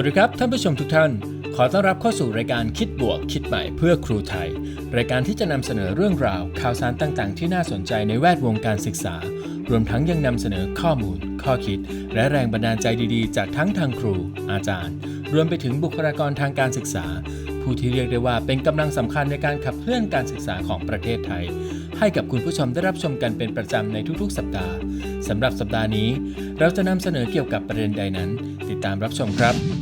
วัสดีครับท่านผู้ชมทุกท่าน ขอต้อนรับเข้าสู่รายการคิดบวก คิดใหม่เพื่อครูไทย รายการที่จะนำเสนอเรื่องราว ข่าวสารต่างๆ ที่น่าสนใจในแวดวงการศึกษา รวมทั้งยังนำเสนอข้อมูล ข้อคิด และแรงบันดาลใจดีๆ จากทั้งทางครู อาจารย์ รวมไปถึงบุคลากรทางการศึกษา ผู้ที่เรียกได้ว่าเป็นกำลังสำคัญในการขับเคลื่อนการศึกษาของประเทศไทย ให้กับคุณผู้ชมได้รับชมกันเป็นประจำในทุกๆ สัปดาห์สำหรับสัปดาห์นี้ เราจะนำเสนอเกี่ยวกับประเด็นใดนั้น ติดตามรับชมครับ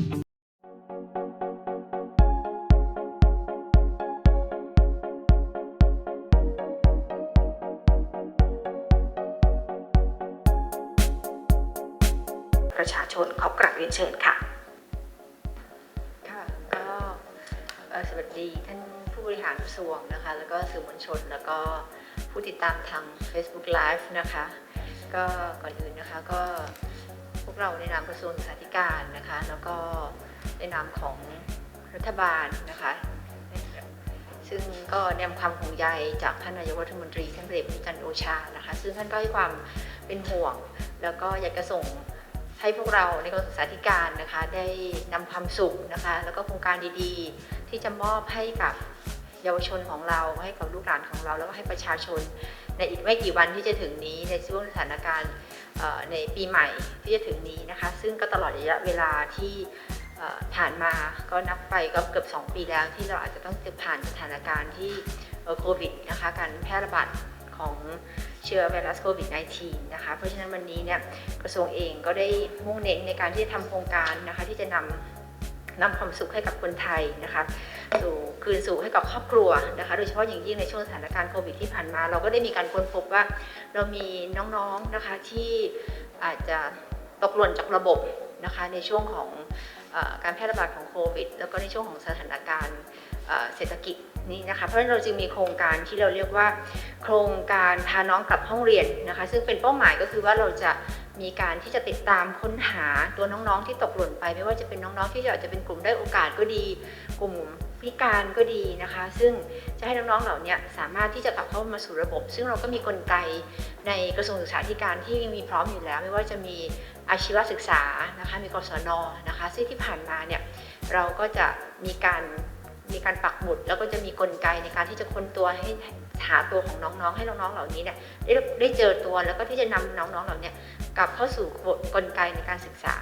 ประชาชนขอกราบเรียนเชิญค่ะค่ะก็อ่อสวัสดีท่านผู้บริหารกระทรวงนะคะ แล้วก็สื่อมวลชนแล้วก็ผู้ติดตามทาง Facebook Live นะคะ ก็ก่อนอื่นนะคะก็พวกเราในนามกระทรวงศึกษาธิการนะคะ แล้วก็ในนามของรัฐบาลนะคะซึ่งก็นำความห่วงใยจากท่านนายกรัฐมนตรีท่านเอกประยุทธ์จันโอชานะคะ ซึ่งท่านก็ให้ความเป็นห่วง แล้วก็อยากจะส่ง ให้พวกเราในกระทรวงศึกษาธิการนะคะได้นำความสุขนะคะแล้วก็โครงการดีๆ ที่จะมอบให้กับเยาวชนของเราให้กับลูกหลานของเรา แล้วก็ให้ประชาชนในอีกไม่กี่วันที่จะถึงนี้ในช่วงสถานการณ์ในปีใหม่ที่จะถึงนี้นะคะ ซึ่งก็ตลอดระยะเวลาที่ผ่านมาก็นับไปก็เกือบ 2 ปีแล้วที่เราอาจจะต้องเจอผ่านสถานการณ์ที่โควิดนะคะการแพร่ระบาดของ เชื้อไวรัสโควิด -19 นะคะ เพราะฉะนั้นวันนี้เนี่ยกระทรวงเองก็ได้มุ่งเน้นในการที่จะทำโครงการนะคะที่จะนำนำความสุขให้กับคนไทยนะคะสู่คืนสู่ให้กับครอบครัวนะคะ โดยเฉพาะอย่างยิ่งในช่วงสถานการณ์โควิดที่ผ่านมา เราก็ได้มีการค้นพบว่าเรามีน้องๆนะคะที่อาจจะตกหล่นจากระบบนะคะในช่วงของอการแพร่ระบาดของโควิด แล้วก็ในช่วงของสถานการณ์เศรษฐกิจ นี้นะคะเพราะฉะนั้นเราจึงมีโครงการที่เราเรียกว่า โครงการพาน้องกลับห้องเรียนนะคะ ซึ่งเป็นเป้าหมายก็คือว่าเราจะมีการที่จะติดตามค้นหาตัวน้องๆที่ตกหล่นไป ไม่ว่าจะเป็นน้องๆที่อาจจะเป็นกลุ่มได้โอกาสก็ดี กลุ่มพิการก็ดีนะคะ ซึ่งจะให้น้องๆเหล่านี้สามารถที่จะกลับเข้ามาสู่ระบบ ซึ่งเราก็มีกลไกในกระทรวงศึกษาธิการที่มีพร้อมอยู่แล้ว ไม่ว่าจะมีอาชีวศึกษานะคะมีกศนนะคะซึ่งที่ผ่านมาเนี่ยเราก็จะมีการ มีการปักหมุดแล้วก็จะมีกลไกในการที่จะค้นตัวให้หาตัวของน้องๆ ให้น้องๆ เหล่านี้เนี่ยได้ได้เจอตัวแล้วก็ที่จะนำน้องๆ เหล่านี้กลับเข้าสู่กลไกในการศึกษา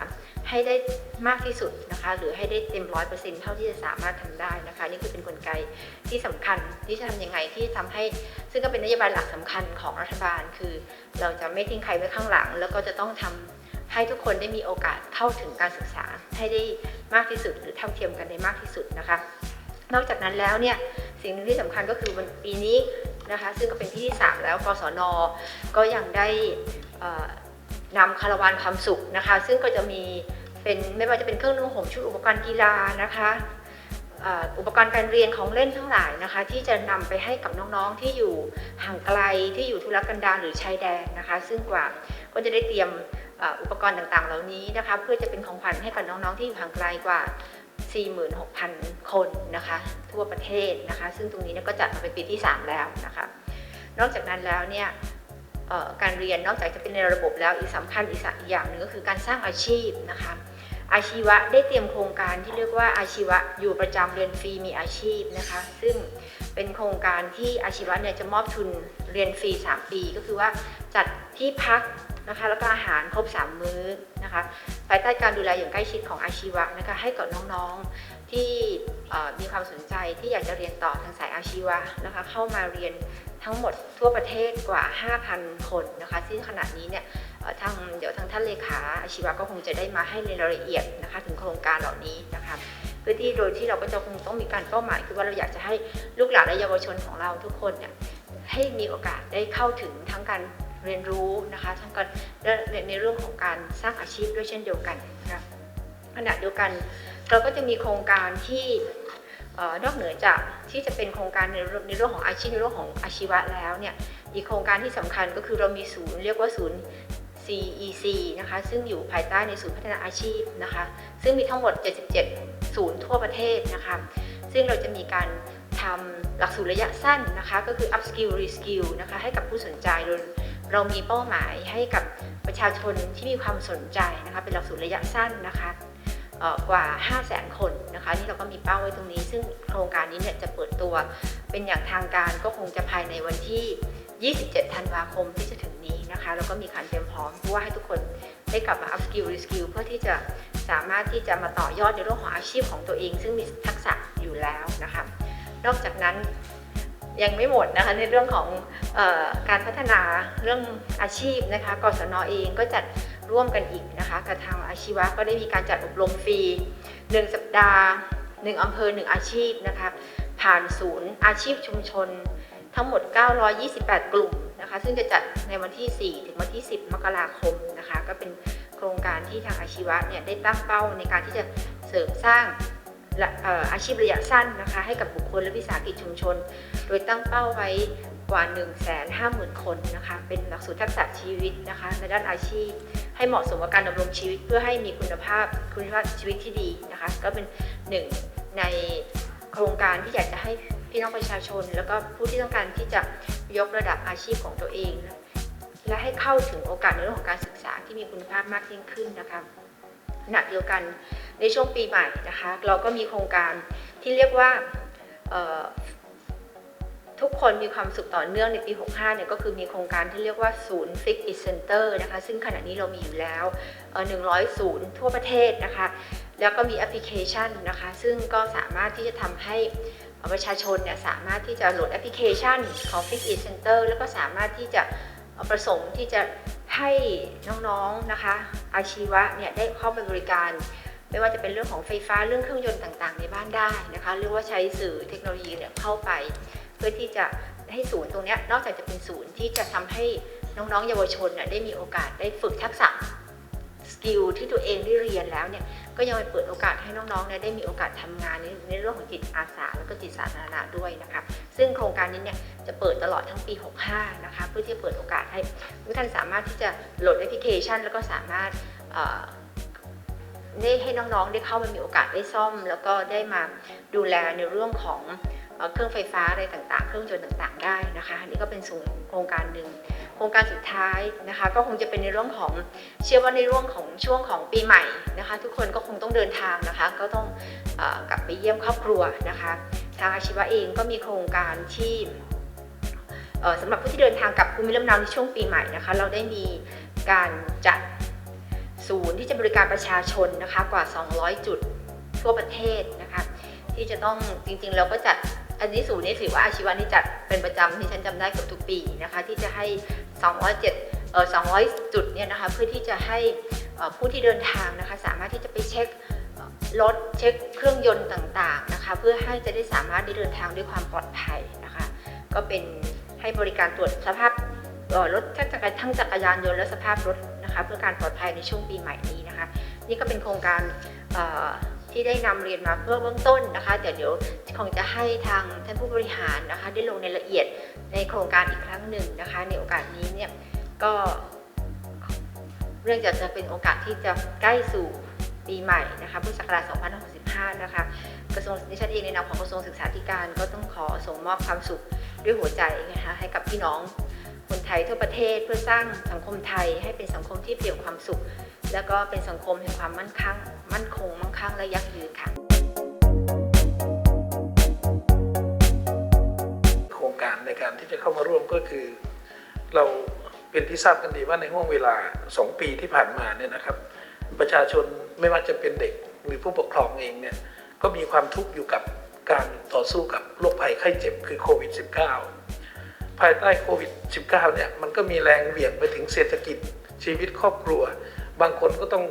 ให้ได้มากที่สุดนะคะ หรือให้ได้เต็มร้อยเปอร์เซ็นต์เท่าที่จะสามารถทำได้นะคะ นี่คือเป็นกลไกที่สำคัญที่จะทำยังไงที่ทำให้ ซึ่งก็เป็นนโยบายหลักสำคัญของรัฐบาล คือ เราจะไม่ทิ้งใครไว้ข้างหลัง แล้วก็จะต้องทำให้ทุกคนได้มีโอกาสเข้าถึงการศึกษาให้ได้มากที่สุดหรือเท่าเทียมกันได้มากที่สุดนะคะ นอกจากนั้นแล้วเนี่ยสิ่งหนึ่งที่สำคัญก็คือวันปีนี้นะคะซึ่งก็เป็นที่ที่ 3 แล้วกศนก็ยังได้นำคาราวานความสุขนะคะ ซึ่งก็จะมีเป็นไม่ว่าจะเป็นเครื่องนุ่งห่มชุดอุปกรณ์กีฬานะคะอุปกรณ์การเรียนของเล่นทั้งหลายนะคะ ที่จะนำไปให้กับน้องๆที่อยู่ห่างไกลที่อยู่ทุรกันดารหรือชายแดนนะคะ ซึ่งกว่าก็จะได้เตรียมอุปกรณ์ต่างๆ เหล่านี้นะคะ เพื่อจะเป็นของขวัญให้กับน้องๆที่อยู่ห่างไกลกว่า 46,000 คนนะคะทั่วประเทศนะคะซึ่งตรงนี้ก็จัดมาเป็นปีที่ 3 แล้วนะคะนอกจากนั้นแล้วเนี่ยการเรียนนอกจากจะเป็นในระบบแล้วอีกสำคัญอีกอีกอย่างหนึ่งก็คือการสร้างอาชีพนะคะอาชีวะได้เตรียมโครงการที่เรียกว่าอาชีวะอยู่ประจำเรียนฟรีมีอาชีพนะคะซึ่งเป็นโครงการที่อาชีวะเนี่ยจะมอบทุนเรียนฟรี 3 ปี ก็คือว่าจัดที่พัก นะคะ แล้วก็อาหารครบ 3 มื้อนะคะภายใต้การดูแลอย่างใกล้ชิดของอาชีวะนะคะให้กับน้องๆที่มีความสนใจที่อยากจะเรียนต่อทางสายอาชีวะนะคะ เข้ามาเรียนทั้งหมดทั่วประเทศกว่า 5,000 คนนะคะซึ่งขณะนี้เนี่ยทางเดี๋ยวทางท่านเลขาอาชีวะก็คงจะได้มาให้ในรายละเอียดนะคะ ถึงโครงการเหล่านี้นะคะเพื่อที่โดยที่เราก็จะคงต้องมีการเป้าหมายคือว่าเราอยากจะให้ลูกหลานและเยาวชนของเราทุกคนเนี่ยให้มีโอกาสได้เข้าถึงทั้งการ เรียนรู้นะคะทั้งการในในเรื่องของการสร้างอาชีพด้วยเช่นเดียวกันนะคะขณะเดียวกันเราก็จะมีโครงการที่นอกเหนือจากที่จะเป็นโครงการในเรื่องในเรื่องของอาชีพในเรื่องของอาชีวะแล้วเนี่ยอีกโครงการที่สำคัญก็คือเรามีศูนย์เรียกว่าศูนย์ CEC นะคะซึ่งอยู่ภายใต้ในศูนย์พัฒนาอาชีพนะคะซึ่งมีทั้งหมด 77 ศูนย์ทั่วประเทศนะคะซึ่งเราจะมีการทำหลักสูตรระยะสั้นนะคะก็คือ upskill reskill นะคะให้กับผู้สนใจโดย เรามีเป้าหมายให้กับประชาชนที่มีความสนใจนะคะเป็นหลักสูตรระยะสั้นนะคะกว่า 5 0 0แสนคนนะคะนี่เราก็มีเป้าไว้ตรงนี้ ซึ่งโครงการนี้เนี่ยจะเปิดตัวเป็นอย่างทางการก็คงจะภายในวันที่ 27 ธันวาคมที่จะถึงนี้นะคะแล้วก็มีการเตรียมพร้อมเพราะว่าให้ทุกคนได้กลับมา up skill re skill เพื่อที่จะสามารถที่จะมาต่อยอดในเรื่องของอาชีพของตัวเอง ซึ่งมีทักษะอยู่แล้วนะคะนอกจากนั้น ยังไม่หมดนะคะในเรื่องของออการพัฒนาเรื่องอาชีพนะคะกศนเองก็จัดร่วมกันอีกนะคะกับทางอาชีวะก็ได้มีการจัดอบรมฟรี 1 สัปดาห์ 1อำเภอ 1 อาชีพนะคะผ่านศูนย์อาชีพชุมชน ทั้งหมด 928 กลุ่มนะคะซึ่งจะจัดในวันที่ 4 ถึงวันที่ 10 มกราคมนะคะก็เป็นโครงการที่ทางอาชีวะเนี่ยได้ตั้งเป้าในการที่จะเสริมสร้าง อาชีพระยะสั้นนะคะให้กับบุคคลและวิสาหกิจชุมชน โดยตั้งเป้าไว้กว่า 150,000 คนนะคะเป็นหลักสูตรทักษะชีวิตนะคะในด้านอาชีพ ให้เหมาะสมกับการดำรงชีวิตเพื่อให้มีคุณภาพคุณภาพชีวิตที่ดีนะคะก็เป็นหนึ่งในโครงการที่อยากจะให้พี่น้องประชาชน แล้วก็ผู้ที่ต้องการที่จะยกระดับอาชีพของตัวเอง และให้เข้าถึงโอกาสในเรื่องของการศึกษาที่มีคุณภาพมากยิ่งขึ้นนะคะ ณะเดียวกันในช่วงปีใหม่นะคะ เราก็มีโครงการที่เรียกว่าทุกคนมีความสุขต่อเนื่องในปี 65 เนี่ยก็คือมีโครงการที่เรียกว่าศูนย์ Fix It Center นะคะ ซึ่งขณะนี้เรามีอยู่แล้ว 100 ศูนย์ทั่วประเทศนะคะ แล้วก็มีแอปพลิเคชันนะคะ ซึ่งก็สามารถที่จะทำให้ประชาชนเนี่ยสามารถที่จะโหลดแอปพลิเคชันของ Fix It Center แล้วก็สามารถที่จะประสงค์ที่จะ ให้น้องๆนะคะ อาชีวะเนี่ยได้เข้าไปบริการ ไม่ว่าจะเป็นเรื่องของไฟฟ้าเรื่องเครื่องยนต์ต่างๆ ในบ้านได้นะคะหรือว่าใช้สื่อเทคโนโลยีเนี่ยเข้าไป เพื่อที่จะให้ศูนย์ตรงเนี้ยนอกจากจะเป็นศูนย์ที่จะทำให้น้องๆ เยาวชนเนี่ยได้มีโอกาสได้ฝึกทักษะ กิลที่ตัวเองได้เรียนแล้วเนี่ยก็ยังไปเปิดโอกาสให้น้องๆเนี่ยได้มีโอกาสทำงานในในเรื่องของจิตอาสาแล้วก็จิตสาธารณะด้วยนะคะซึ่งโครงการนี้เนี่ยจะเปิดตลอดทั้งปี 65 นะคะเพื่อที่จะเปิดโอกาสให้ทุกท่านสามารถที่จะโหลดแอปพลิเคชัน แล้วก็สามารถได้ให้น้องๆได้เข้ามามีโอกาสได้ซ่อม แล้วก็ได้มาดูแลในเรื่องของเครื่องไฟฟ้าอะไรต่างๆ เครื่องยนต์ต่างๆ ได้นะคะนี่ก็เป็นส่วนโครงการหนึ่ง โครงการสุดท้ายนะคะ ก็คงจะเป็นในเรื่องของเชื่อว่าในเรื่องของช่วงของปีใหม่นะคะ ทุกคนก็คงต้องเดินทางนะคะ ก็ต้องอกลับไปเยี่ยมครอบครัวนะคะ ทางอาชีวะเองก็มีโครงการที่สำหรับผู้ที่เดินทางกลับภูมิลำเนาในช่วงปีใหม่นะคะ เราได้มีการจัดศูนย์ที่จะบริการประชาชนนะคะกว่า 200 จุดทั่วประเทศนะคะ ที่จะต้องจริงๆเราก็จัดอันนี้ศูนย์นี้ถือว่าอาชีวะนี่จัดเป็นประจำที่ฉันจำได้เกับทุกปีนะคะ ที่จะให้ 207เอ่อ200 จุดเนี่ยนะคะเพื่อที่จะให้ผู้ที่เดินทางนะคะสามารถที่จะไปเช็ครถเช็คเครื่องยนต์ต่างๆนะคะเพื่อให้จะได้สามารถได้เดินทางด้วยความปลอดภัยนะคะก็เป็นให้บริการตรวจสภาพรถทั้งจักรทั้งจักรยานยนต์และสภาพรถนะคะเพื่อการปลอดภัยในช่วงปีใหม่นี้นะคะนี่ก็เป็นโครงการ ที่ได้นำเรียนมาเพื่อเบื้องต้นนะคะ เดี๋ยวเดี๋ยวคงจะให้ทางท่านผู้บริหารนะคะ ได้ลงในละเอียดในโครงการอีกครั้งหนึ่งนะคะ ในโอกาสนี้เนี่ยก็เรื่องจากจะเป็นโอกาสที่จะใกล้สู่ปีใหม่นะคะพุทธศักราช2565 นะคะ กระทรวงดิฉันเองในนามของกระทรวงศึกษาธิการก็ต้องขอส่งมอบความสุขด้วยหัวใจนะคะให้กับพี่น้อง คนไทยทั่วประเทศเพื่อสร้างสังคมไทยให้เป็นสังคมที่เปี่ยมความสุข แล้วก็เป็นสังคมแห่งความมั่นคงมั่นคงมั่งคั่งและยั่งยืนค่ะโครงการในการที่จะเข้ามาร่วมก็คือ เราเป็นที่ทราบกันดีว่าในห่วงเวลา 2 ปีที่ผ่านมาเนี่ยนะครับ ประชาชนไม่ว่าจะเป็นเด็กหรือผู้ปกครองเองเนี่ยก็มีความทุกข์อยู่กับการต่อสู้กับโรคภัยไข้เจ็บคือโควิด -19 ภายใต้โควิด -19 เนี่ยมันก็มีแรงเหวี่ยงไปถึงเศรษฐกิจชีวิตครอบครัว บางคนก็ต้อง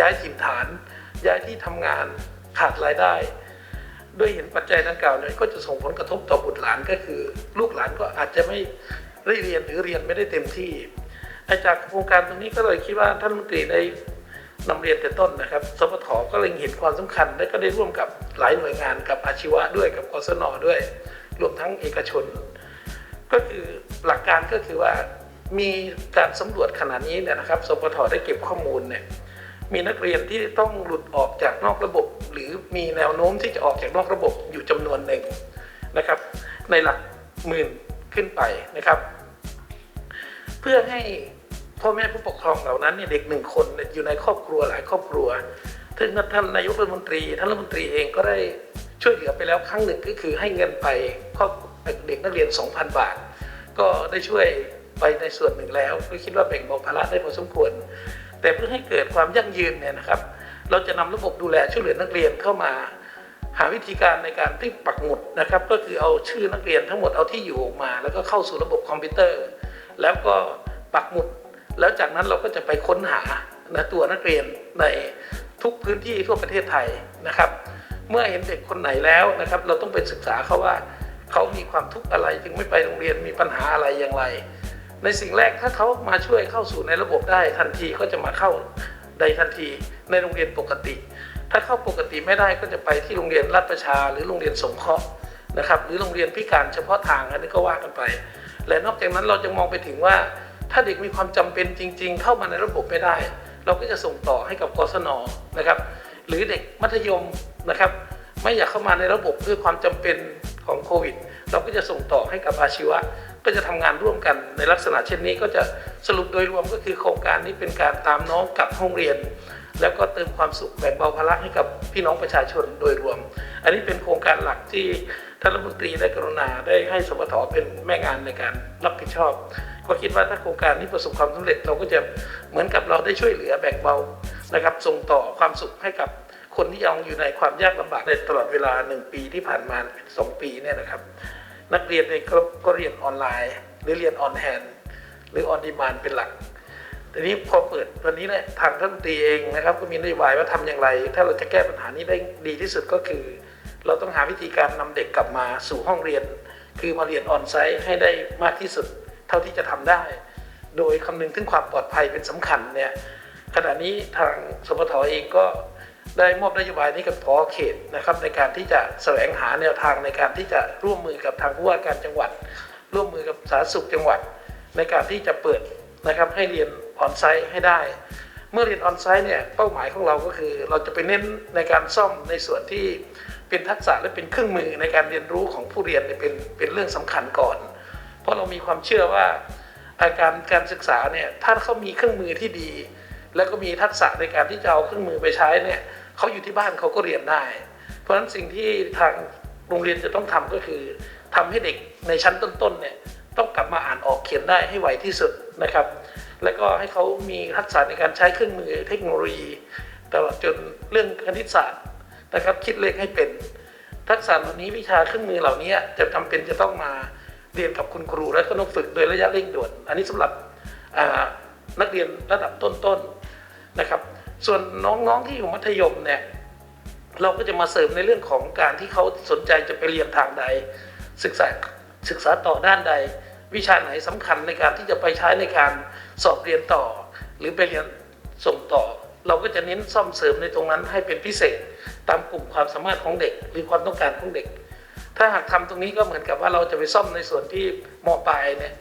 ย้ายถิ่นฐาน ย้ายที่ทำงานขาดรายได้ ด้วยเห็นปัจจัยดังกล่าวเนี่ยก็จะส่งผลกระทบต่อบุตรหลานก็คือ ลูกหลานก็อาจจะไม่ได้เรียนหรือเรียนไม่ได้เต็มที่ไอ้จากโครงการตรงนี้ก็เลยคิดว่าท่านรัฐมนตรีได้นำเรียนแต่ต้นนะครับสปทก็เลยเห็นความสำคัญ และก็ได้ร่วมกับหลายหน่วยงานกับอาชีวะด้วยกับกศนด้วย รวมทั้งเอกชน ก็คือหลักการก็คือว่ามีการสำรวจขนาดนี้เนี่ยนะครับ สปทได้เก็บข้อมูลเนี่ยมีนักเรียนที่ต้องหลุดออกจากนอกระบบ หรือมีแนวโน้มที่จะออกจากนอกระบบอยู่จำนวนหนึ่งนะครับ ในหลักหมื่นขึ้นไปนะครับ เพื่อให้พ่อแม่ผู้ปกครองเหล่านั้นเนี่ยเด็กหนึ่งคนอยู่ในครอบครัวหลายครอบครัวถึงท่านนายกรัฐมนตรีท่านรัฐมนตรีเองก็ได้ช่วยเหลือไปแล้วครั้งหนึ่งก็คือให้เงินไปครอบ เด็กนักเรียน 2,000 บาท ก็ได้ช่วยไปในส่วนหนึ่งแล้ว ก็คิดว่าแบ่งเบาภาระได้พอสมควร แต่เพื่อให้เกิดความยั่งยืนเนี่ยนะครับ เราจะนำระบบดูแลช่วยเหลือนักเรียนเข้ามา หาวิธีการในการที่ปักหมุดนะครับ ก็คือเอาชื่อนักเรียนทั้งหมดเอาที่อยู่ออกมา แล้วก็เข้าสู่ระบบคอมพิวเตอร์ แล้วก็ปักหมุด แล้วจากนั้นเราก็จะไปค้นหานะตัวนักเรียนในทุกพื้นที่ทั่วประเทศไทยนะครับ เมื่อเห็นเด็กคนไหนแล้วนะครับ เราต้องไปศึกษาเขาว่า เขามีความทุกข์อะไรจึงไม่ไปโรงเรียนมีปัญหาอะไรอย่างไร ในสิ่งแรกถ้าเขามาช่วยเข้าสู่ในระบบได้ทันทีก็จะมาเข้าใดทันทีในโรงเรียนปกติ ถ้าเข้าปกติไม่ได้ก็จะไปที่โรงเรียนรัฐประชา หรือโรงเรียนสงเคราะห์นะครับ หรือโรงเรียนพิการเฉพาะทางอันนี้ก็ว่ากันไป และนอกจากนั้นเราจะมองไปถึงว่า ถ้าเด็กมีความจำเป็นจริง ๆ เข้ามาในระบบไม่ได้ เราก็จะส่งต่อให้กับกศนนะครับ หรือเด็กมัธยมนะครับ ไม่อยากเข้ามาในระบบเพื่อความจำเป็น ของโควิด เราก็จะส่งต่อให้กับอาชีวะ ก็จะทำงานร่วมกันในลักษณะเช่นนี้ก็จะสรุปโดยรวมก็คือโครงการนี้เป็นการตามน้องกลับห้องเรียน แล้วก็เติมความสุขแบ่งเบาภาระให้กับพี่น้องประชาชนโดยรวม อันนี้เป็นโครงการหลักที่ท่านรัฐมนตรีได้กรุณาได้ให้สปทเป็นแม่งานในการรับผิดชอบ ก็คิดว่าถ้าโครงการนี้ประสบความสำเร็จเราก็จะเหมือนกับเราได้ช่วยเหลือแบ่งเบานะครับส่งต่อความสุขให้กับ คนที่ยังอยู่ในความยากลำบากในตลอดเวลาหนึ่งปีที่ผ่านมาสองปีเนี่ยนะครับ นักเรียนเองก็ก็เรียนออนไลน์ หรือเรียนออนแฮนหรือออนดีมานเป็นหลักทีนี้พอเปิดวันนี้เนี่ยทางท่านตีเองนะครับ ก็มีนโยบายว่าทำอย่างไร ถ้าเราจะแก้ปัญหานี้ได้ดีที่สุดก็คือ เราต้องหาวิธีการนำเด็กกลับมาสู่ห้องเรียน คือมาเรียนออนไซต์ให้ได้มากที่สุดเท่าที่จะทำได้ โดยคำนึงถึงความปลอดภัยเป็นสำคัญเนี่ยขณะนี้ทางสปทเองก็ ได้มอบนโยบายนี้กับพอเขตนะครับในการที่จะแสวงหาแนวทางในการที่จะร่วมมือกับทางผู้ว่าการจังหวัด ร่วมมือกับสาธารณสุขจังหวัด ในการที่จะเปิดนะครับให้เรียนออนไซต์ให้ได้ เมื่อเรียนออนไซต์เนี่ยเป้าหมายของเราก็คือ เราจะไปเน้นในการซ่อมในส่วนที่เป็นทักษะและเป็นเครื่องมือในการเรียนรู้ของผู้เรียนเนี่ยเป็นเป็นเรื่องสำคัญก่อน เพราะเรามีความเชื่อว่าอาการการศึกษาเนี่ยถ้าเขามีเครื่องมือที่ดี แล้วก็มีทักษะในการที่จะเอาเครื่องมือไปใช้เนี่ย เขาอยู่ที่บ้านเขาก็เรียนได้ เพราะฉะนั้นสิ่งที่ทางโรงเรียนจะต้องทำก็คือทำให้เด็กในชั้นต้นๆเนี่ยต้องกลับมาอ่านออกเขียนได้ให้ไวที่สุดนะครับ แล้วก็ให้เขามีทักษะในการใช้เครื่องมือเทคโนโลยีตลอดจนเรื่องคณิตศาสตร์นะครับ คิดเลขให้เป็น ทักษะเหล่านี้วิชาเครื่องมือเหล่านี้จะจำเป็นจะต้องมาเรียนกับคุณครู และก็ต้องฝึกโดยระยะเร่งด่วน อันนี้สำหรับนักเรียนระดับต้นๆนะครับ ส่วนน้องๆที่อยู่มัธยมเนี่ย เราก็จะมาเสริมในเรื่องของการที่เขาสนใจจะไปเรียนทางใด ศึกษาศึกษาต่อด้านใด วิชาไหนสำคัญในการที่จะไปใช้ในการสอบเรียนต่อ หรือไปเรียนส่งต่อ เราก็จะเน้นซ่อมเสริมในตรงนั้นให้เป็นพิเศษ ตามกลุ่มความสามารถของเด็ก หรือความต้องการของเด็ก ถ้าหากทำตรงนี้ก็เหมือนกับว่าเราจะไปซ่อมในส่วนที่มปลายเนี่ย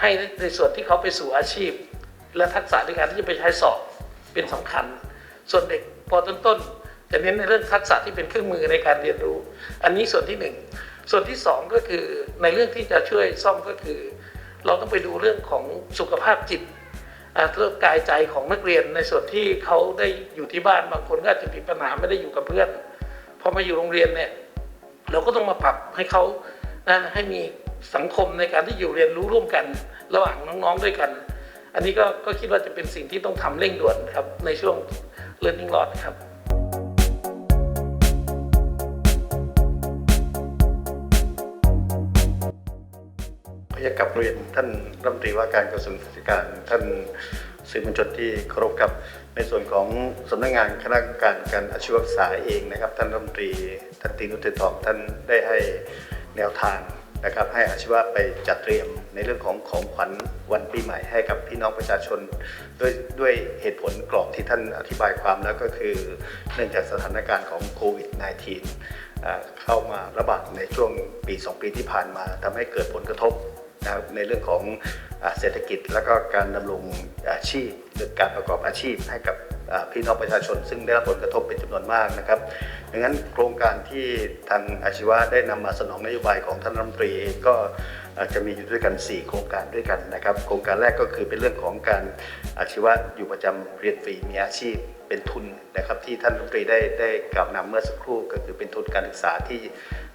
ให้ในส่วนที่เขาไปสู่อาชีพ และทักษะในการที่จะไปใช้สอบ เป็นสำคัญ ส่วนเด็กพอต้นๆจะเน้นในเรื่องทักษะที่เป็นเครื่องมือในการเรียนรู้ อันนี้ส่วนที่หนึ่งส่วนที่สองก็คือในเรื่องที่จะช่วยซ่อมก็คือ เราต้องไปดูเรื่องของสุขภาพจิตอาเรื่องกายใจของนักเรียนในส่วนที่เขาได้อยู่ที่บ้านบางคนก็อาจจะมีปัญหาไม่ได้อยู่กับเพื่อนพอมาอยู่โรงเรียนเนี่ยเราก็ต้องมาปรับให้เขานะให้มีสังคมในการที่อยู่เรียนรู้ร่วมกัน ระหว่างน้องๆด้วยกัน อันนี้ก็ก็คิดว่าจะเป็นสิ่งที่ต้องทำเร่งด่วนครับในช่วง learning loss ครับก็อยากกลับเรียนท่านรัฐมนตรีว่าการกระทรวงศึกษาการท่านสื่อมวลชนที่เคารพครับในส่วนของสำนักงานคณะกรรมการการอาชีวศึกษาเองนะครับ ท่านรัฐมนตรีท่านตีนุชเทยนทองท่านได้ให้แนวทาง นะครับให้อาชีวะไปจัดเตรียมในเรื่องของของขวัญวันปีใหม่ให้กับพี่น้องประชาชน ด้วยด้วยเหตุผลกรอบที่ท่านอธิบายความแล้วก็คือ เนื่องจากสถานการณ์ของโควิด -19 เข้ามาระบาดในช่วงปี 2 ปีที่ผ่านมาทำให้เกิดผลกระทบนะครับในเรื่องของอเศรษฐกิจและก็การดำรงอาชีพหรือการประกอบอาชีพให้กับ พี่น้องประชาชน ซึ่งได้รับผลกระทบเป็นจำนวนมากนะครับดังนั้นโครงการที่ทางอาชีวะได้นำมาสนองนโยบายของท่านรัฐมนตรีเองก็จะมีอยู่ด้วยกัน 4 โครงการด้วยกันนะครับ โครงการแรกก็คือเป็นเรื่องของการอาชีวะอยู่ประจำเรียนฟรีมีอาชีพเป็นทุนนะครับที่ท่านรัฐมนตรีได้ได้กล่าวนำเมื่อสักครู่ก็คือเป็นทุนการศึกษาที่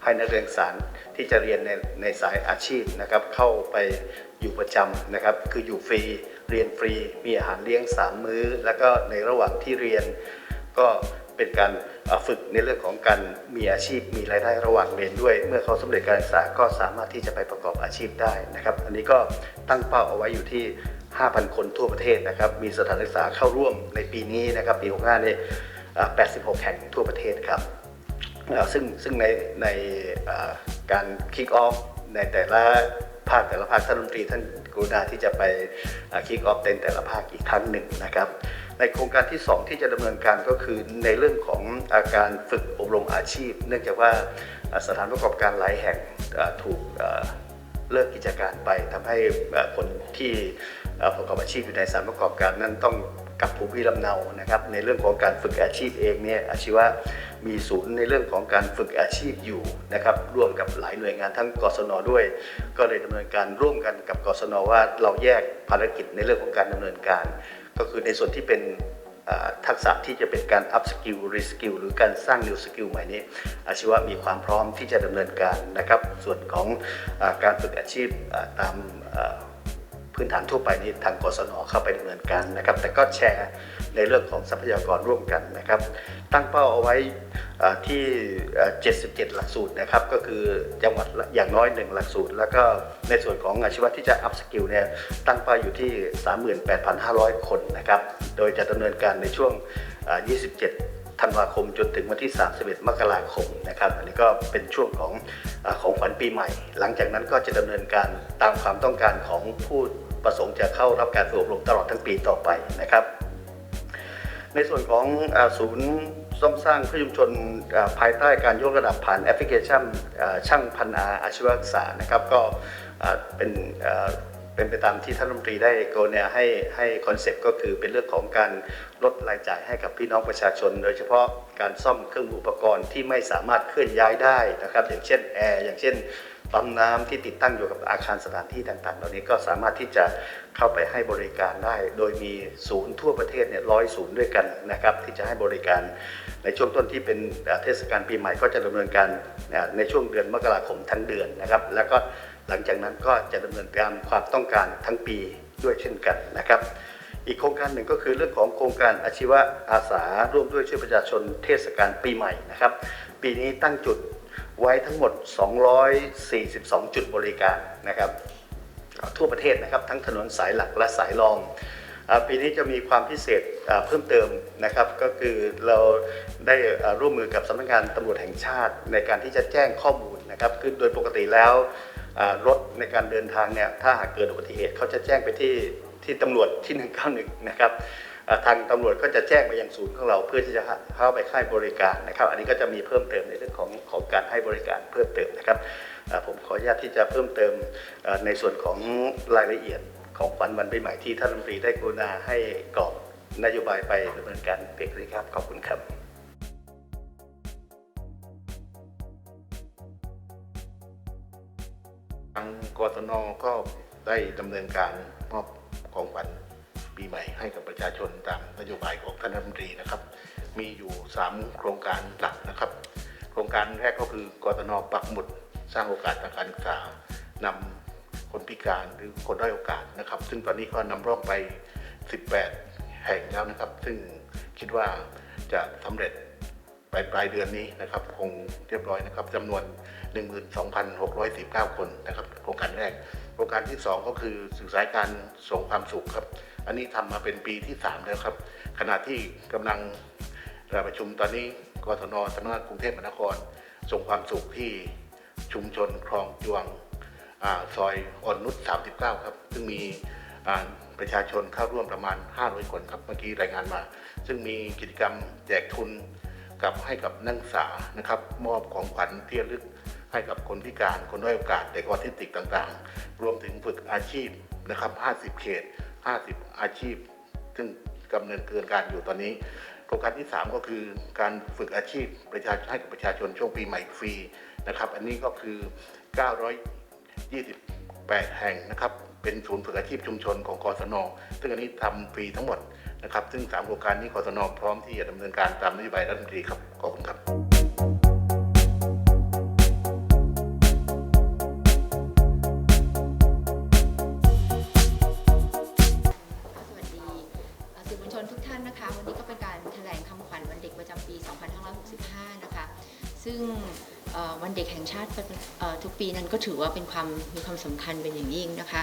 ให้นักเรียนศึกษาที่จะเรียนในในสายอาชีพนะครับเข้าไปอยู่ประจำนะครับคืออยู่ฟรี เรียนฟรี มีอาหารเลี้ยง 3 มื้อ แล้วก็ในระหว่างที่เรียนก็เป็นการฝึกในเรื่องของการมีอาชีพมีรายได้ระหว่างเรียนด้วย เมื่อเขาสำเร็จการศึกษาก็สามารถที่จะไปประกอบอาชีพได้นะครับ อันนี้ก็ตั้งเป้าเอาไว้อยู่ที่ 5,000 คนทั่วประเทศนะครับ มีสถานศึกษาเข้าร่วมในปีนี้นะครับปี65นี่เอ่อ86 แห่งทั่วประเทศครับซึ่งซึ่งในในการคิกออฟในแต่ละ ภาคแต่ละภาคท่านรัฐมนตรีท่านกรุณาที่จะไปคิกออฟเต็นแต่ละภาคอีกครั้งหนึ่งนะครับ ในโครงการที่ 2 ที่จะดำเนินการก็คือในเรื่องของอาการฝึกอบรมอาชีพ เนื่องจากว่าสถานประกอบการหลายแห่งถูกเลิกกิจการไปทำให้คนที่ประกอบอาชีพอยู่ในสถานประกอบการนั้นต้องกลับภูมิลำเนานะครับในเรื่องของการฝึกอาชีพเองเนี่ยอาชีวะ มีศูนย์ในเรื่องของการฝึกอาชีพอยู่นะครับร่วมกับหลายหน่วยงานทั้งกศนด้วย ก็เลยดำเนินการร่วมกันกับกศนว่าเราแยกภารกิจในเรื่องของการดำเนินการ ก็คือในส่วนที่เป็นทักษะที่จะเป็นการ up skill re skill หรือการสร้าง new skill ใหม่นี้ อาชีวะมีความพร้อมที่จะดำเนินการนะครับ ส่วนของอการฝึกอาชีพตามพื้นฐานทั่วไปนี้ทางกศนเข้าไปดำเนินการนะครับ แต่ก็แชร์ ในเรื่องของทรัพยากรร่วมกันนะครับ ตั้งเป้าเอาไว้ที่ 77 หลักสูตรนะครับก็คือจังหวัดอย่างน้อย 1 หลักสูตร แล้วก็ในส่วนของอาชีวะที่จะ up skill เนี่ยตั้งเป้าอยู่ที่ 38,500 คนนะครับ โดยจะดำเนินการในช่วง 27ธันวาคมจนถึงวันที่ 31 มกราคมนะครับอันนี้ก็เป็นช่วงของอของขวัญปีใหม่ หลังจากนั้นก็จะดำเนินการตามความต้องการของผู้ประสงค์จะเข้ารับการฝึกอบรมตลอดทั้งปีต่อไปนะครับ ในส่วนของศูนย์ซ่อมสร้างเพื่อชุมชนภายใต้การยกระดับผ่านแอปพลิเคชันอ่าช่างพันอาอาชีวศึกษานะครับก็เป็นเป็นไปตามที่ท่านรัฐมนตรีได้โกเนี่ยให้ให้คอนเซปต์ก็คือเป็นเรื่องของการลดรายจ่ายให้กับพี่น้องประชาชน โดยเฉพาะการซ่อมเครื่องออุปกรณ์ที่ไม่สามารถเคลื่อนย้ายได้นะครับ อย่างเช่นแอร์อย่างเช่น ปั๊มน้ำที่ติดตั้งอยู่กับอาคารสถานที่ต่างๆ เหล่านี้ก็สามารถที่จะเข้าไปให้บริการได้ โดยมีศูนย์ทั่วประเทศเนี่ยร้อยศูนย์ด้วยกันนะครับที่จะให้บริการในช่วงต้นที่เป็นเทศกาลปีใหม่ก็จะดำเนินการในช่วงเดือนมกราคมทั้งเดือนนะครับแล้วก็หลังจากนั้นก็จะดำเนินการความต้องการทั้งปีด้วยเช่นกันนะครับ อีกโครงการหนึ่งก็คือเรื่องของโครงการอาชีวะอาสาร่วมด้วยช่วยประชาชนเทศกาลปีใหม่นะครับ ปีนี้ตั้งจุด ไว้ทั้งหมด 242 จุดบริการนะครับทั่วประเทศนะครับทั้งถนนสายหลักและสายรอง ปีนี้จะมีความพิเศษเพิ่มเติมนะครับ ก็คือเราได้ร่วมมือกับสำนักงานตำรวจแห่งชาติในการที่จะแจ้งข้อมูลนะครับคือโดยปกติแล้วรถในการเดินทางเนี่ยถ้าหากเกิดอุบัติเหตุเขาจะแจ้งไปที่ที่ตำรวจที่ 191 นะครับ ทางตำรวจก็จะแจ้งไปยังศูนย์ของเราเพื่อที่จะเข้าไปให้บริการนะครับ อันนี้ก็จะมีเพิ่มเติมในเรื่องของของการให้บริการเพิ่มเติมนะครับผมขออนุญาตที่จะเพิ่มเติมในส่วนของรายละเอียดของขวัญวันปีใหม่ที่ท่านรัฐมนตรีได้กรุณาให้กรอบนโยบายไปดำเนินการเพียงเท่านี้ครับขอบคุณครับทางกศนก็ได้ดำเนินการมอบของขวัญ ปีใหม่ให้กับประชาชนตามนโยบายของท่านรัฐมนตรีนะครับ มีอยู่ 3 โครงการหลักนะครับ โครงการแรกก็คือกศนปักหมุด สร้างโอกาสทางการศึกษานำคนพิการหรือคนด้อยโอกาสนะครับ ซึ่งตอนนี้ก็นำร่องไป 18 แห่งแล้วนะครับ ซึ่งคิดว่าจะสำเร็จปลายปลายเดือนนี้นะครับคงเรียบร้อยนะครับจำนวน 12,619 คนนะครับโครงการแรก โครงการที่ 2 ก็คือสื่อสายการส่งความสุขครับ อันนี้ทำมาเป็นปีที่ 3 แล้วครับ ขณะที่กำลังประชุมตอนนี้กศนสำนักงานกรุงเทพมหานคร ส่งความสุขที่ชุมชนคลองจวงอซอยอ่อนนุช39 ครับ ซึ่งมีประชาชนเข้าร่วมประมาณ 500 คนครับเมื่อกี้รายงานมา ซึ่งมีกิจกรรมแจกทุนกับให้กับนักศึกษานะครับ มอบของขวัญที่ระลึกให้กับคนพิการคนด้อยโอกาสเด็กออทิสติกต่างๆ รวมถึงฝึกอาชีพนะครับ 50 เขต 50 อาชีพ ซึ่งกำเนินเกินการอยู่ตอนนี้ โครงการที่ 3 ก็คือการฝึกอาชีพประชาชนให้กับประชาชนช่วงปีใหม่ฟรีนะครับ อันนี้ก็คือ 928 แห่งนะครับ เป็นศูนย์ฝึกอาชีพชุมชนของกศน ซึ่งอันนี้ทำฟรีทั้งหมดนะครับ ซึ่งสามโครงการนี้กทนพร้อมที่จะดำเนินการตามนโยบายรัฐมนตรีครับ ขอบคุณครับ ว่าเป็นความมีความสำคัญเป็นอย่างยิ่งนะคะ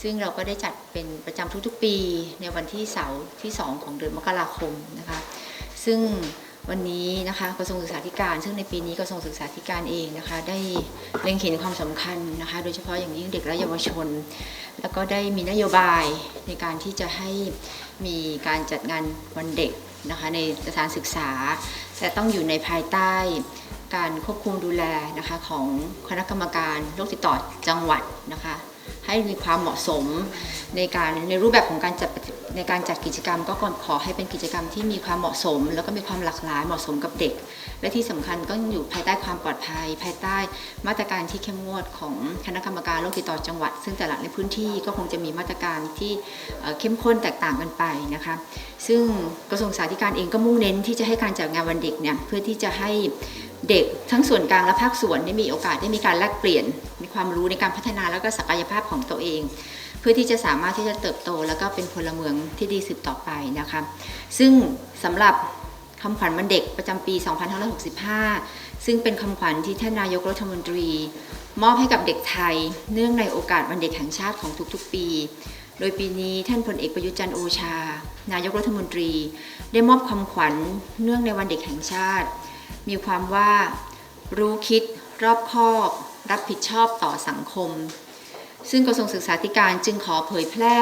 ซึ่งเราก็ได้จัดเป็นประจำทุกๆปีในวันที่เสาร์ที่ 2 ของเดือนมกราคมนะคะ ซึ่งวันนี้นะคะกระทรวงศึกษาธิการ ซึ่งในปีนี้กระทรวงศึกษาธิการเองนะคะ ได้เล็งเห็นความสำคัญนะคะ โดยเฉพาะอย่างยิ่งเด็กและเยาวชน แล้วก็ได้มีนโยบายในการที่จะให้มีการจัดงานวันเด็กนะคะในสถานศึกษา แต่ต้องอยู่ในภายใต้ การควบคุมดูแลนะคะของคณะกรรมการโรคติดต่อจังหวัดนะคะ ให้มีความเหมาะสมในการในรูปแบบของการจัดในการจัดกิจกรรม ก็ขอให้เป็นกิจกรรมที่มีความเหมาะสม แล้วก็มีความหลากหลายเหมาะสมกับเด็ก และที่สำคัญก็อยู่ภายใต้ความปลอดภัย ภายใต้มาตรการที่เข้มงวดของคณะกรรมการโรคติดต่อจังหวัด ซึ่งแต่ละในพื้นที่ก็คงจะมีมาตรการที่เข้มข้นแตกต่างกันไปนะคะ ซึ่งกระทรวงสาธารณสุขเองก็มุ่งเน้นที่จะให้การจัดงานวันเด็กเนี่ยเพื่อที่จะให้ เด็กทั้งส่วนกลางและภาคส่วนได้มีโอกาสได้มีการแลกเปลี่ยน มีความรู้ในการพัฒนาแล้วก็ศักยภาพของตัวเอง เพื่อที่จะสามารถที่จะเติบโต แล้วก็เป็นพลเมืองที่ดีสืบต่อไปนะคะซึ่งสำหรับคำขวัญวันเด็กประจำปี 2565 ซึ่งเป็นคำขวัญที่ท่านนายกรัฐมนตรี มอบให้กับเด็กไทย เนื่องในโอกาสวันเด็กแห่งชาติของทุกๆปี โดยปีนี้ท่านพลเอกประยุทธ์จันทร์โอชา นายกรัฐมนตรี ได้มอบคำขวัญเนื่องในวันเด็กแห่งชาติ มีความว่า รู้คิดรอบคอบ รับผิดชอบต่อสังคม ซึ่งกระทรวงศึกษาธิการจึงขอเผยแพร่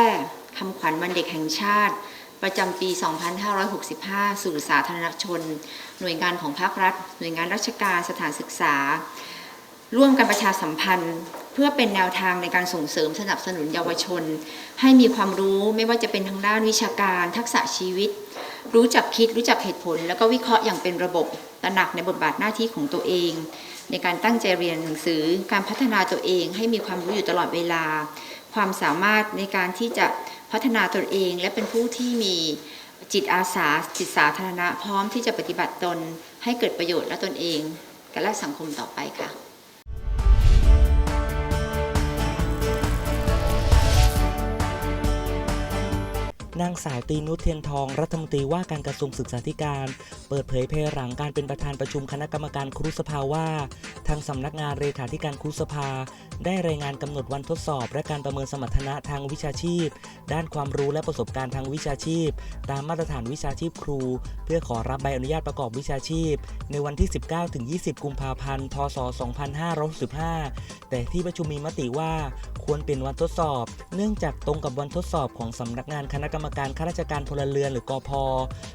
คำขวัญวันเด็กแห่งชาติ ประจำปี 2565 สู่สาธารณชน หน่วยงานของภาครัฐ หน่วยงานราชการสถานศึกษา ร่วมกันประชาสัมพันธ์เพื่อเป็นแนวทางในการส่งเสริมสนับสนุนเยาวชน ให้มีความรู้ไม่ว่าจะเป็นทางด้านวิชาการ ทักษะชีวิต รู้จักคิดรู้จักเหตุผล แล้วก็วิเคราะห์อย่างเป็นระบบตระหนักในบทบาทหน้าที่ของตัวเอง ในการตั้งใจเรียนหนังสือ การพัฒนาตัวเองให้มีความรู้อยู่ตลอดเวลา ความสามารถในการที่จะพัฒนาตนเอง และเป็นผู้ที่มีจิตอาสาจิตสาธารณะพร้อมที่จะปฏิบัติตนให้เกิดประโยชน์และตนเอง และสังคมต่อไปค่ะ นางสาวตีนุชเทียนทอง รัฐมนตรีว่าการกระทรวงศึกษาธิการ เปิดเผยภายหลังการเป็นประธานประชุมคณะกรรมการครุสภาว่า ทางสำนักงานเลขาธิการครุสภาได้รายงานกำหนดวันทดสอบ และการประเมินสมรรถนะทางวิชาชีพ ด้านความรู้และประสบการณ์ทางวิชาชีพ ตามมาตรฐานวิชาชีพครู เพื่อขอรับใบอนุญาตประกอบวิชาชีพ ในวันที่ 19-20 กุมภาพันธ์ พศ 2565 แต่ที่ประชุมมีมติว่าควรเป็นวันทดสอบ เนื่องจากตรงกับวันทดสอบของสำนักงานคณะกรรมการข้าราชการพลเรือนหรือกอพ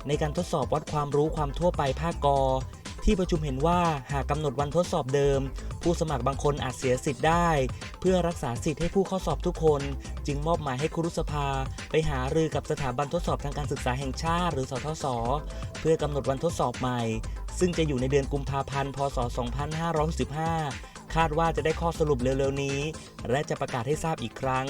ในการทดสอบวัดความรู้ความทั่วไปภาคกอ ที่ประชุมเห็นว่าหากกำหนดวันทดสอบเดิม ผู้สมัครบางคนอาจเสียสิทธิ์ได้ เพื่อรักษาสิทธิ์ให้ผู้เข้าสอบทุกคน จึงมอบหมายให้ครุสภา ไปหารือกับสถาบันทดสอบทางการศึกษาแห่งชาติ หรือสทศเพื่อกำหนดวันทดสอบใหม่ ซึ่งจะอยู่ในเดือนกุมภาพันธ์พศ 2565คาดว่าจะได้ข้อสรุปเร็วๆนี้ และจะประกาศให้ทราบอีกครั้ง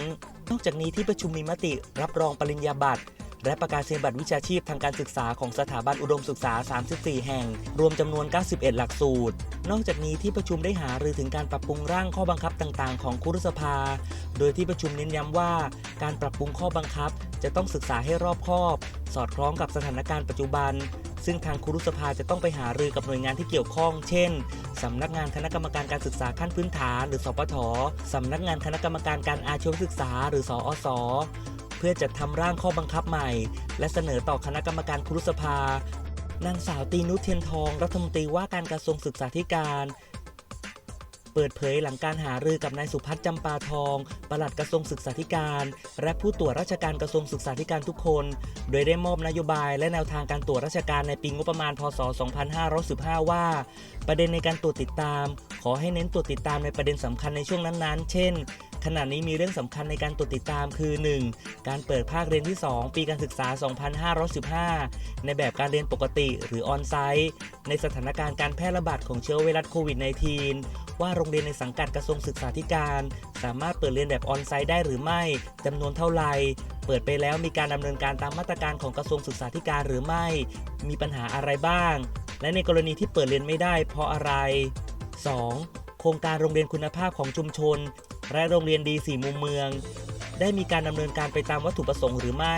นอกจากนี้ที่ประชุมมีมติรับรองปริญญาบัตร และประกาศนียบัตรวิชาชีพทางการศึกษาของสถาบันอุดมศึกษา 34 แห่ง รวมจำนวน 91 หลักสูตร นอกจากนี้ที่ประชุมได้หารือถึงการปรับปรุงร่างข้อบังคับต่างๆ ของคุรุสภา โดยที่ประชุมเน้นย้ำว่า การปรับปรุงข้อบังคับ จะต้องศึกษาให้รอบคอบ สอดคล้องกับสถานการณ์ปัจจุบัน ซึ่งทางคุรุสภาจะต้องไปหารือกับหน่วยงานที่เกี่ยวข้อง เช่นสำนักงานคณะกรรมการการศึกษาขั้นพื้นฐาน หรือสปทสำนักงานคณะกรรมการการอาชีวศึกษา หรือสอส เพื่อจัดทำร่างข้อบังคับใหม่ และเสนอต่อคณะกรรมการครุสภา นางสาวตีนุชเทียนทอง รัฐมนตรีว่าการกระทรวงศึกษาธิการ เปิดเผยหลังการหารือกับนายสุพัฒน์จำปาทอง ปลัดกระทรวงศึกษาธิการ และผู้ตรวจราชการกระทรวงศึกษาธิการทุกคน โดยได้มอบนโยบายและแนวทางการตรวจราชการในปีงบประมาณ พศ 2515 ว่า ประเด็นในการตรวจติดตาม ขอให้เน้นตรวจติดตามในประเด็นสำคัญในช่วงนั้นๆ เช่น ขณะนี้มีเรื่องสำคัญในการตรวจติดตามคือ 1. การเปิดภาคเรียนที่ 2 ปีการศึกษา 2515 ในแบบการเรียนปกติหรือออนไซต์ในสถานการณ์การแพร่ระบาดของเชื้อไวรัสโควิด -19 ว่าโรงเรียนในสังกัดกระทรวงศึกษาธิการ สามารถเปิดเรียนแบบออนไซต์ได้หรือไม่จำนวนเท่าไหร่เปิดไปแล้วมีการดำเนินการตามมาตรการของกระทรวงศึกษาธิการหรือไม่ มีปัญหาอะไรบ้าง และในกรณีที่เปิดเรียนไม่ได้เพราะอะไร 2. โครงการโรงเรียนคุณภาพของชุมชน และโรงเรียนดีสี่มุมเมือง ได้มีการดำเนินการไปตามวัตถุประสงค์หรือไม่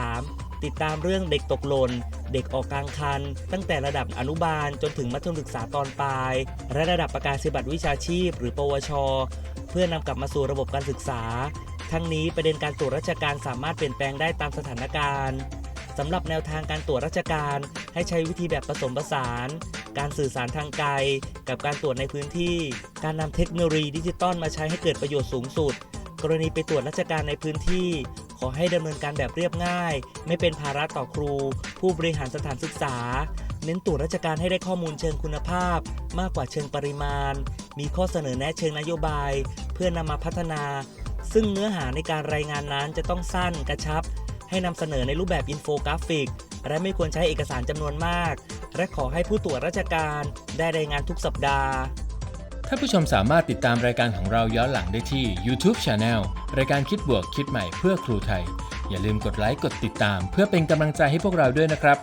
3. ติดตามเรื่องเด็กตกหล่น เด็กออกกลางคัน ตั้งแต่ระดับอนุบาลจนถึงมัธยมศึกษาตอนปลาย และระดับประกาศนียบัตรวิชาชีพ หรือปวช เพื่อนำกลับมาสู่ระบบการศึกษา ทั้งนี้ประเด็นการตรวจราชการสามารถเปลี่ยนแปลงได้ตามสถานการณ์ สำหรับแนวทางการตรวจราชการ ให้ใช้วิธีแบบผสมผสาน การสื่อสารทางไกล กับการตรวจในพื้นที่ การนำเทคโนโลยีดิจิตอลมาใช้ให้เกิดประโยชน์สูงสุด กรณีไปตรวจราชการในพื้นที่ ขอให้ดำเนินการแบบเรียบง่าย ไม่เป็นภาระต่อครู ผู้บริหารสถานศึกษา เน้นตรวจราชการให้ได้ข้อมูลเชิงคุณภาพ มากกว่าเชิงปริมาณ มีข้อเสนอแนะเชิงนโยบาย เพื่อนำมาพัฒนาซึ่งเนื้อหาในการรายงานนั้นจะต้องสั้นกระชับ ให้นำเสนอในรูปแบบอินโฟกราฟิก และไม่ควรใช้เอกสารจำนวนมาก และขอให้ผู้ตรวจราชการได้รายงานทุกสัปดาห์ท่านผู้ชมสามารถติดตามรายการของเราย้อนหลังได้ที่ YouTube Channel รายการคิดบวกคิดใหม่เพื่อครูไทย อย่าลืมกดไลค์กดติดตาม เพื่อเป็นกำลังใจให้พวกเราด้วยนะครับ